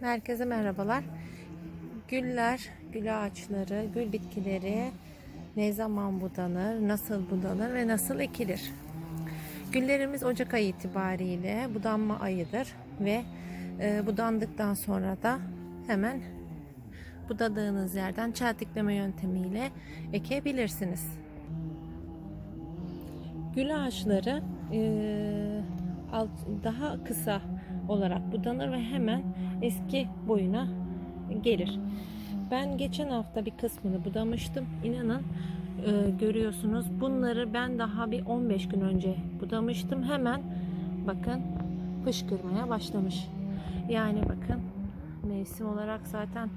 Herkese merhabalar. Güller, gül ağaçları, gül bitkileri ne zaman budanır, nasıl budanır ve nasıl ekilir? Güllerimiz Ocak ayı itibariyle budanma ayıdır ve e, budandıktan sonra da hemen budadığınız yerden çeltikleme yöntemiyle ekebilirsiniz. Gül ağaçları e, alt- daha kısa olarak budanır ve hemen eski boyuna gelir. Ben geçen hafta bir kısmını budamıştım. İnanın e, görüyorsunuz. Bunları ben daha bir 15 gün önce budamıştım. Hemen bakın fışkırmaya başlamış. Yani bakın mevsim olarak zaten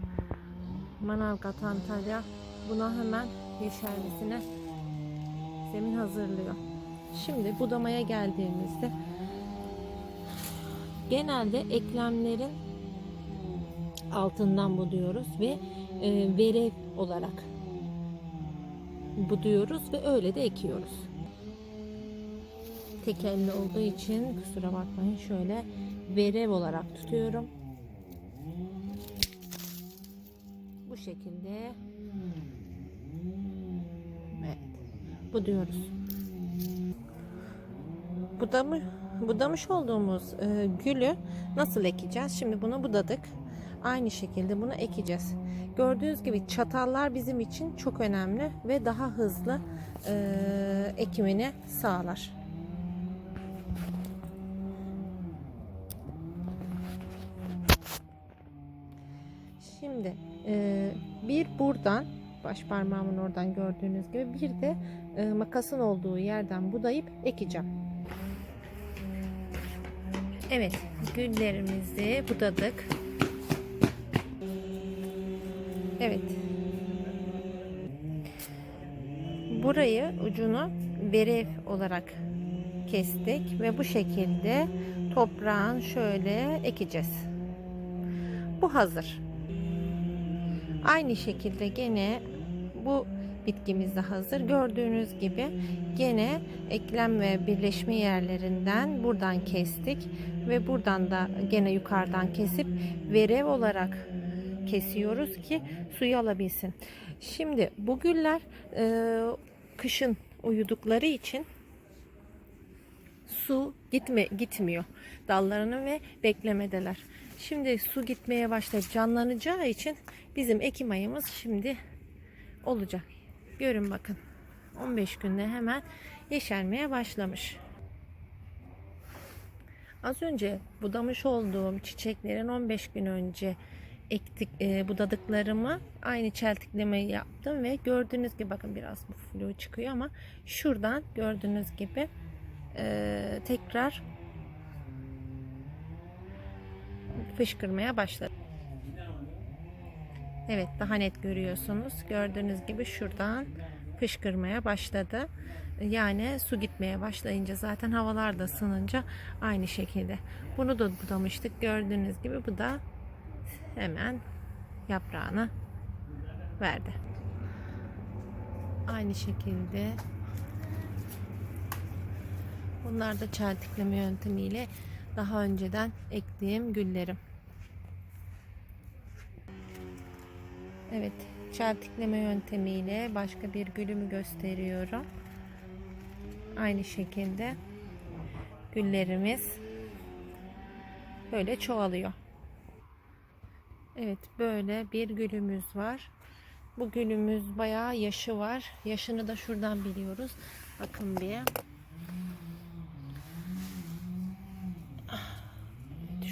Manavgat Antalya buna hemen yeşermesine zemin hazırlıyor. Şimdi budamaya geldiğimizde genelde eklemlerin altından buduyoruz ve e, verev olarak buduyoruz ve öyle de ekiyoruz. Tek elle olduğu için kusura bakmayın şöyle verev olarak tutuyorum. Bu şekilde evet buduyoruz. Budamı, budamış olduğumuz e, gülü nasıl ekeceğiz? Şimdi bunu budadık. Aynı şekilde bunu ekeceğiz. Gördüğünüz gibi çatallar bizim için çok önemli ve daha hızlı e, ekimini sağlar. Şimdi e, bir buradan baş parmağımın oradan gördüğünüz gibi bir de e, makasın olduğu yerden budayıp ekeceğim. Evet, güllerimizi budadık. Evet. Burayı ucunu verev olarak kestik ve bu şekilde toprağın şöyle ekeceğiz. Bu hazır. Aynı şekilde gene bu bitkimiz de hazır. Gördüğünüz gibi gene eklem ve birleşme yerlerinden buradan kestik ve buradan da gene yukarıdan kesip verev olarak kesiyoruz ki suyu alabilsin. Şimdi bu güller e, kışın uyudukları için su gitme gitmiyor dallarına ve beklemedeler. Şimdi su gitmeye başlayıp canlanacağı için bizim ekim ayımız şimdi olacak. Görün bakın. 15 günde hemen yeşermeye başlamış. Az önce budamış olduğum çiçeklerin 15 gün önce ektik e, budadıklarımı aynı çeltiklemeyi yaptım ve gördüğünüz gibi bakın biraz bu flu çıkıyor ama şuradan gördüğünüz gibi e, tekrar fışkırmaya başladı. Evet daha net görüyorsunuz. Gördüğünüz gibi şuradan fışkırmaya başladı. Yani su gitmeye başlayınca zaten havalar da ısınınca aynı şekilde. Bunu da budamıştık. Gördüğünüz gibi bu da hemen yaprağını verdi. Aynı şekilde bunlar da çeltikleme yöntemiyle daha önceden ektiğim güllerim. Evet, çeltikleme yöntemiyle başka bir gülümü gösteriyorum. Aynı şekilde güllerimiz böyle çoğalıyor. Evet, böyle bir gülümüz var. Bu gülümüz bayağı yaşı var. Yaşını da şuradan biliyoruz. Bakın bir.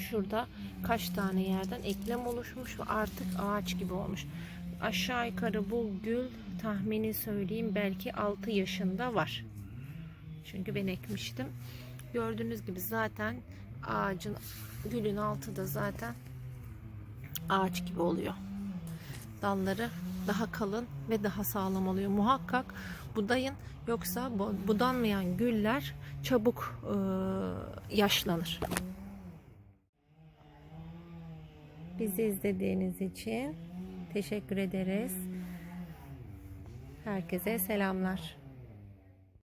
Şurada kaç tane yerden eklem oluşmuş ve artık ağaç gibi olmuş. Aşağı yukarı bu gül tahmini söyleyeyim belki 6 yaşında var. Çünkü ben ekmiştim. Gördüğünüz gibi zaten ağacın gülün altı da zaten ağaç gibi oluyor. Dalları daha kalın ve daha sağlam oluyor. Muhakkak budayın yoksa budanmayan güller çabuk e, yaşlanır. Bizi izlediğiniz için teşekkür ederiz. Herkese selamlar.